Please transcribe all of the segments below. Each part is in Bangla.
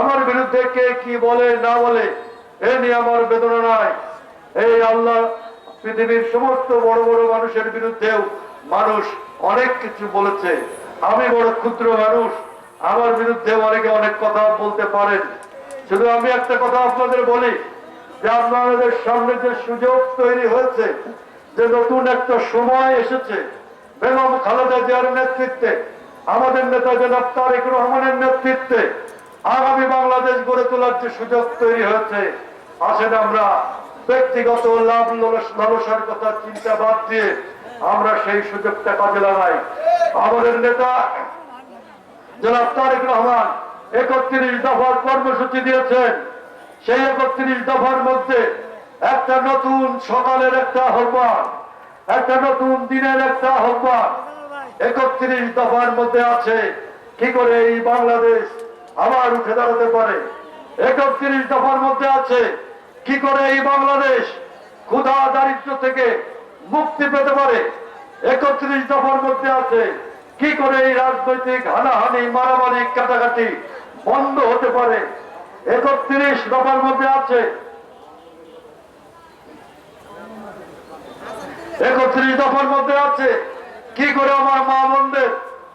আমার বিরুদ্ধে কে কি বলে, না বলে, এ নিয়ে আমার বেদনা নাই। এই আল্লাহ পৃথিবীর সমস্ত বড় বড় মানুষের বিরুদ্ধেও মানুষ অনেক কিছু বলেছে। আমি বড় ক্ষুদ্র মানুষ, আমার বিরুদ্ধে অনেকে অনেক কথা বলতে পারেন। শুধু আমি একটা কথা আপনাদের বলি, যে আপনাদের সামনে যে সুযোগ তৈরি হয়েছে, যে নতুন একটা সময় এসেছে, বেগম খালেদা জিয়ার নেতৃত্বে, আমাদের নেতা জনাব তারেক রহমানের নেতৃত্বে আগামী বাংলাদেশ গড়ে তোলার যে সুযোগ তৈরি হয়েছে আসেন আমরা ব্যক্তিগত লাভ লালস- লালসার কথা চিন্তা বাদ দিয়ে আমরা সেই সুযোগটা কাজে লাগাই। আমাদের নেতা জনাব তারেক রহমান একত্রিশ দফার কর্মসূচি দিয়েছেন। সেই একত্রিশ দফার মধ্যে একটা নতুন সকালের একটা আহ্বান, একটা নতুন দিনের একটা আহ্বান একত্রিশ দফার মধ্যে আছে। কি করে এই বাংলাদেশ আবার উঠে দাঁড়াতে পারে। একত্রিশ দফার মধ্যে আছে। কি করে এই বাংলাদেশ ক্ষুধা দারিদ্র থেকে মুক্তি পেতে পারে? একত্রিশ দফার মধ্যে আছে। কি করে এই রাজনৈতিক হানাহানি, মারামারি, কাটাকাটি বন্ধ হতে পারে? একত্রিশ দফার মধ্যে আছে। একত্রিশ দফার মধ্যে আছে। কি করে আমার মা বোনদের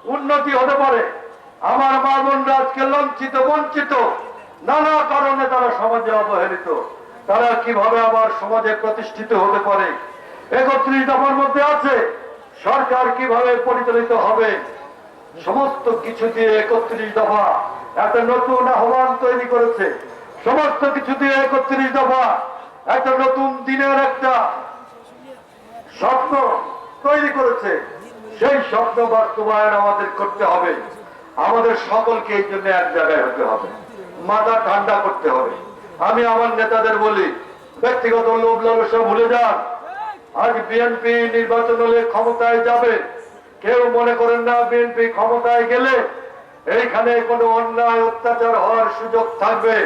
উন্নতি হতে পারে? আমার মা বোনরা আজকে লঞ্চিত বঞ্চিত, নানা কারণে তারা সমাজে অবহেলিত। তারা কীভাবে আবার সমাজে প্রতিষ্ঠিত হতে পারে? একত্রিশ দফার মধ্যে আছে। সরকার কীভাবে পরিচালিত হবে? সমস্ত কিছু দিয়ে একত্রিশ দফা। একটা নতুন আহ্বান তৈরি করেছে। সমস্ত কিছু দিয়ে একত্রিশ দফা। একটা নতুন দিনের একটা স্বপ্ন তৈরি করেছে। সেই স্বপ্ন বাস্তবায়ন আমাদের করতে হবে। আমাদের সকলকে এই জন্য এক জায়গায় হতে হবে। মাথা ঠান্ডা করতে হবে। আমি আমার নেতাদের বলি, ব্যক্তিগত লোভ লালসা ভুলে যান। আজ বিএনপি নির্বাচন হলে ক্ষমতায় যাবে। কেউ মনে করেন না বিএনপি ক্ষমতায় গেলে এইখানে কোনো অন্যায় অত্যাচার হওয়ার সুযোগ থাকবে।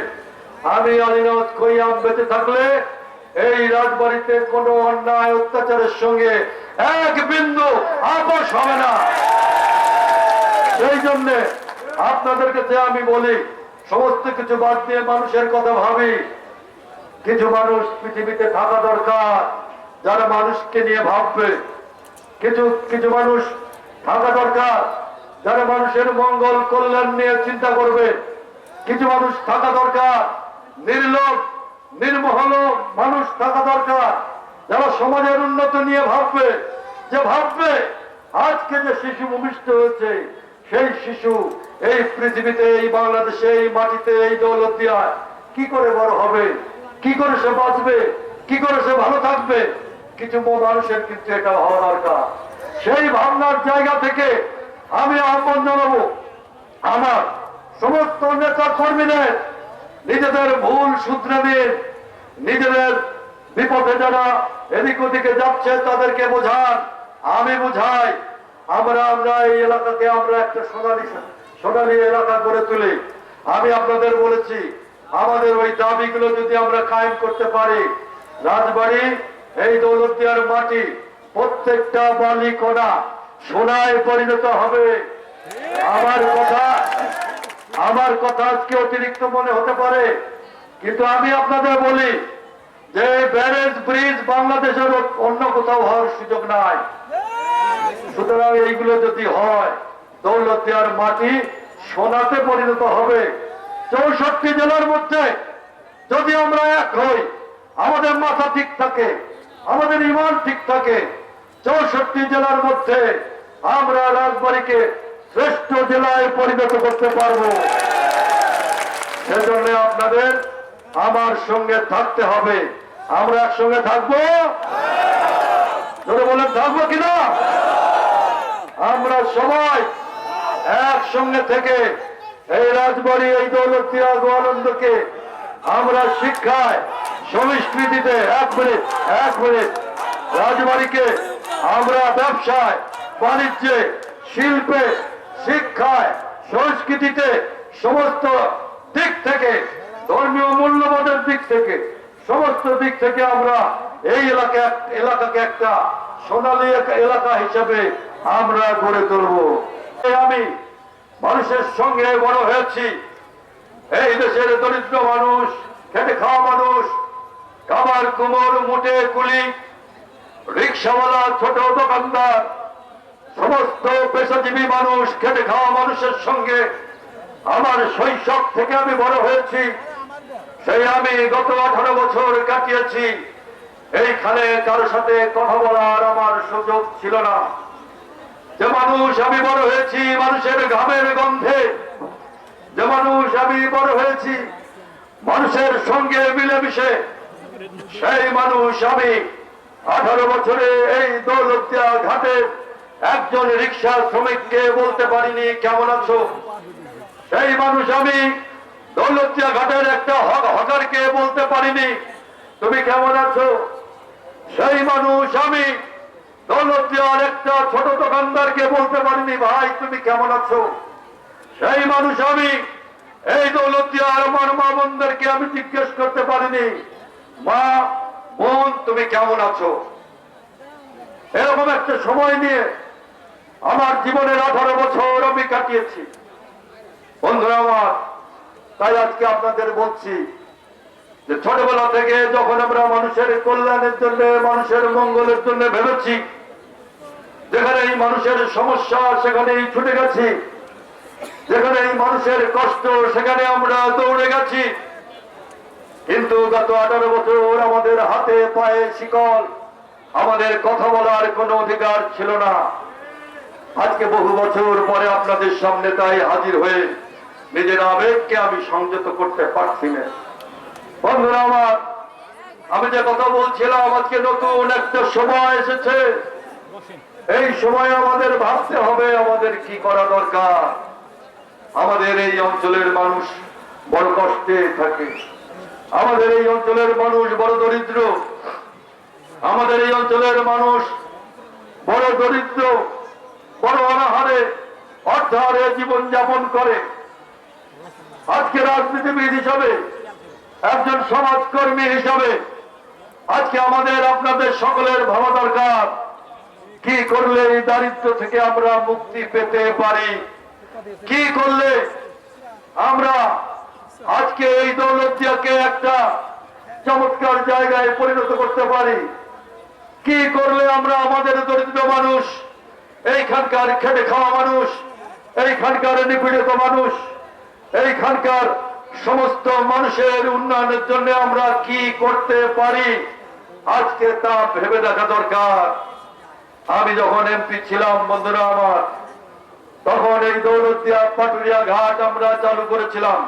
আমি আলিনাথ কইয়াম বেঁচে থাকলে এই রাজবাড়িতে কোনো অন্যায় অত্যাচারের সঙ্গে এক বিন্দু আপোষ হবে না। সেই জন্যে আপনাদের কাছে আমি বলি, সমস্ত কিছু বাদ দিয়ে মানুষের কথা ভাবি। কিছু মানুষ পৃথিবীতে থাকা দরকার, যারা মানুষকে নিয়ে ভাববে। কিছু কিছু মানুষ থাকা দরকার, যারা মানুষের মঙ্গল কল্যাণ নিয়ে চিন্তা করবে। কিছু মানুষ থাকা দরকার, নির্লোভ, নির্মহল মানুষ থাকা দরকার, যারা সমাজের উন্নত নিয়ে ভাববে। যে ভাববে, আজকে যে শিশু ভূমিষ্ঠ হয়েছে সেই শিশু এই পৃথিবীতে, এই বাংলাদেশে, এই মাটিতে, এই দৌলত দৌলতিয়ায় কি করে বড় হবে? কি করে সে বাঁচবে? কি করে সে ভালো থাকবে? কিছু মানুষের কিন্তু এটা হওয়া দরকার। সেই ভাবনার জায়গা থেকে আমি আহ্বান জানাব, আমার সমস্ত নেতা কর্মীদের নিজেদের ভুল শুধরে দিন নিজেদের বিপদে যারা এদিক ওদিকে যাচ্ছে তাদেরকে বোঝান, আমি বুঝাই। আমরা আমরা এই এলাকাকে আমরা একটা সোনালি সোনালি এলাকা গড়ে তুলি। আমি আপনাদের বলেছি, আমাদের ওই দাবিগুলো যদি আমরা কায়েম করতে পারি, রাজবাড়ি, এই দৌলতিয়ার মাটি, প্রত্যেকটা বালি সোনায় পরিণত হবে। আমার কথা আমার কথা আজকে অতিরিক্ত মনে হতে পারে, কিন্তু আমি আপনাদের বলি যে ব্যারেজ ব্রিজ বাংলাদেশের অন্য কোথাও হওয়ার সুযোগ নাই। সুতরাং এইগুলো যদি হয় দৌলতিয়ার মাটি সোনাতে পরিণত হবে। চৌষট্টি জেলার মধ্যে যদি আমরা এক হই, আমাদের মাথা ঠিক থাকে, আমাদের ইমান ঠিক থাকে, চৌষট্টি জেলার মধ্যে আমরা রাজবাড়িকে শ্রেষ্ঠ জেলায় পরিণত করতে পারব। সেজন্য আপনাদের আমার সঙ্গে থাকতে হবে। আমরা একসঙ্গে থাকব? ধরে বলেন, থাকব কিনা আমরা সবাই একসঙ্গে থেকে এই রাজবাড়ি, এই দৌলতিয়া গোয়ানন্দকে আমরা শিক্ষায় সংস্কৃতিতে এক মিনিট এক মিনিট রাজবাড়িকে আমরা ব্যবসায়, বাণিজ্যে, শিল্পে, শিক্ষায়, সংস্কৃতিতে সমস্ত দিক থেকে, ধর্মীয় মূল্যবোধের দিক থেকে, সমস্ত দিক থেকে আমরা এই এলাকা এলাকাকে একটা সোনালী এলাকা হিসেবে আমরা গড়ে তুলব। আমি মানুষের সঙ্গে বড় হয়েছি। এই দেশের দরিদ্র মানুষ, খেটে খাওয়া মানুষ, কাবার কুমোর, মুটে কুলি, রিক্সাওয়ালা, ছোট দোকানদার, সমস্ত পেশাজীবী মানুষ, খেটে খাওয়া মানুষের সঙ্গে আমার শৈশব থেকে আমি বড় হয়েছি। সেই আমি গত আঠারো বছর কাটিয়েছি। এইখানে কারও সাথে কথা বলার আমার সুযোগ ছিল না। যে মানুষ আমি বড় হয়েছি, মানুষের ঘামের গন্ধে। যে মানুষ আমি বড় হয়েছি, মানুষের সঙ্গে মিলেমিশে। সেই মানুষ আমি আঠারো বছরে এই দৌলতিয়া ঘাটে একজন রিক্সা শ্রমিককে বলতে পারিনি, কেমন আছো? সেই মানুষ আমি দৌলতিয়া ঘাটের একটা হক- হকারকে বলতে পারিনি, তুমি কেমন আছো? সেই মানুষ আমি দৌলতিয়ার একটা ছোট দোকানদারকে বলতে পারিনি, ভাই, তুমি কেমন আছো? সেই মানুষ আমি। এই দৌলতিয়ার আমার মা বোনদেরকে আমি জিজ্ঞেস করতে পারিনি। মা, বোন, তুমি কেমন আছো? এরকম একটা সময় নিয়ে আমার জীবনের আঠারো বছর আমি কাটিয়েছি। বন্ধুরা আমার, তাই আজকে আপনাদের বলছি যে ছোটবেলা থেকে যখন আমরা মানুষের কল্যাণের জন্য, মানুষের মঙ্গলের জন্য ভেবেছি যেখানে এই মানুষের সমস্যা, সেখানেই ছুটে গেছি। যেখানে এই মানুষের কষ্ট, সেখানে আমরা দৌড়ে গেছি। কিন্তু গত আঠারো বছর আমাদের হাতে পায়ে শিকল। আমাদের কথা বলার কোনো অধিকার ছিল না। আজকে বহু বছর পরে আপনাদের সামনে তাই হাজির হয়ে নিজের আবেগকে আমি সংযত করতে পারছি না। বন্ধুরা আমার, আমি যে কথা বলছিলাম, আজকে নতুন একটা সময় এসেছে। এই সময় আমাদের ভাবতে হবে আমাদের কি করা দরকার। আমাদের এই অঞ্চলের মানুষ বড় কষ্টে থাকে। আমাদের এই অঞ্চলের মানুষ বড় দরিদ্র। আমাদের এই অঞ্চলের মানুষ বড় দরিদ্র, বড় অনাহারে, অর্ধাহারে জীবন যাপন করে। আজকে রাজনীতিবিদ হিসাবে, একজন সমাজকর্মী হিসাবে, আজকে আমাদের, আপনাদের সকলের ভাবা দরকার। কি করলে এই দারিদ্র থেকে আমরা মুক্তি পেতে পারি? কি করলে আমরা আজকে এই দৌলতিয়াকে একটা চমৎকার জায়গায় পরিণত করতে পারি? কি করলে আমরা আমাদের দরিদ্র মানুষ, এইখানকার খেটে খাওয়া মানুষ, এইখানকার নিপীড়িত মানুষ, এইখানকার সমস্ত মানুষের উন্নয়নের জন্য আমরা কি করতে পারি? আজকে তা ভেবে দেখা দরকার। আমি যখন এমপি ছিলাম, বন্ধুরা আমার, তখন এই দৌলতদিয়া পাটুরিয়া ঘাট আমরা চালু করেছিলাম।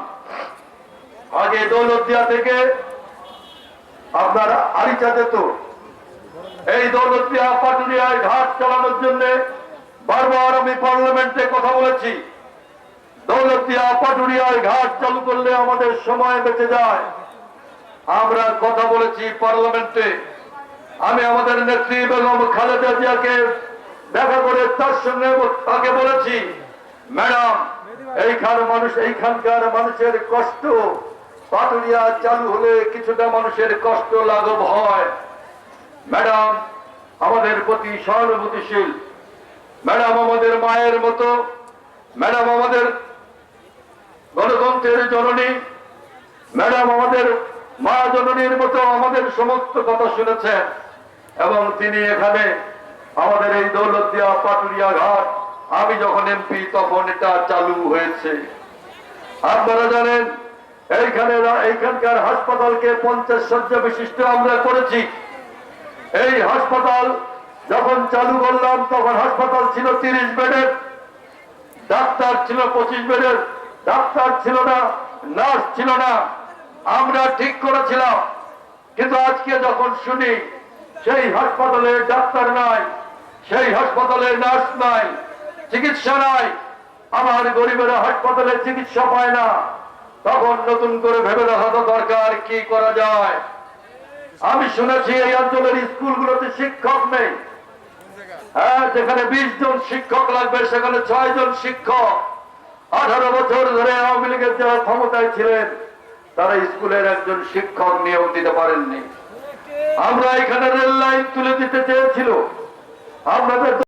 আগে দৌলতদিয়া থেকে আপনার আরিচা যেত। এই দৌলতিয়া পাটুরিয়ায় ঘাট চালানোর জন্য বারবার আমি পার্লামেন্টে কথা বলেছি। দৌলতিয়া পাটুরিয়ায় ঘাট চালু করলে আমাদের সময় বেঁচে যায়। আমরা কথা বলেছি পার্লামেন্টে। আমি আমাদের নেত্রী বেগম খালেদা জিয়াকে দেখা করে তার সঙ্গে তাকে বলেছি, ম্যাডাম, এইখান মানুষ, এইখানকার মানুষের কষ্ট, পাটুরিয়া চালু হলে কিছুটা মানুষের কষ্ট লাঘব হয়। ম্যাডাম, আমাদের প্রতি সহানুভূতিশীল। ম্যাডাম, আমাদের মায়ের মতো। ম্যাডাম, আমাদের গণতন্ত্রের জননী। ম্যাডাম, আমাদের মা জননীর মতো আমাদের সমস্ত কথা শুনেছেন। এবং তিনি এখানে আমাদের এই দৌলতিয়া পাটুরিয়া ঘাট, আমি যখন এমপি, তখন এটা চালু হয়েছে। আপনারা জানেন, এইখানে এইখানকার হাসপাতালকে পঞ্চাশ শয্যা বিশিষ্ট আমরা করেছি। এই হাসপাতাল যখন চালু করলাম, তখন হাসপাতাল ছিল তিরিশ বেডের, ডাক্তার ছিল পঁচিশ বেডের, ডাক্তার ছিল না, নার্স ছিল না। আমরা ঠিক করেছিলাম। কিন্তু আজকে যখন শুনি সেই হাসপাতালের ডাক্তার নাই, সেই হাসপাতালের নার্স নাই, চিকিৎসা নাই। আমার গরিবেরা হাসপাতালে চিকিৎসা পায় না। তখন নতুন করে ভেবে দেখা দরকার কি করা যায়। আমি শুনেছি এই অঞ্চলের স্কুলগুলোতে শিক্ষক নেই। হ্যাঁ যেখানে বিশ জন শিক্ষক লাগবে, সেখানে ছয় জন শিক্ষক। আঠারো বছর ধরে আওয়ামী লীগের যারা ক্ষমতায় ছিলেন, তারা স্কুলের একজন শিক্ষক নিয়োগ দিতে পারেননি। আমরা এখানে রেল লাইন তুলে দিতে চেয়েছিল। আপনাদের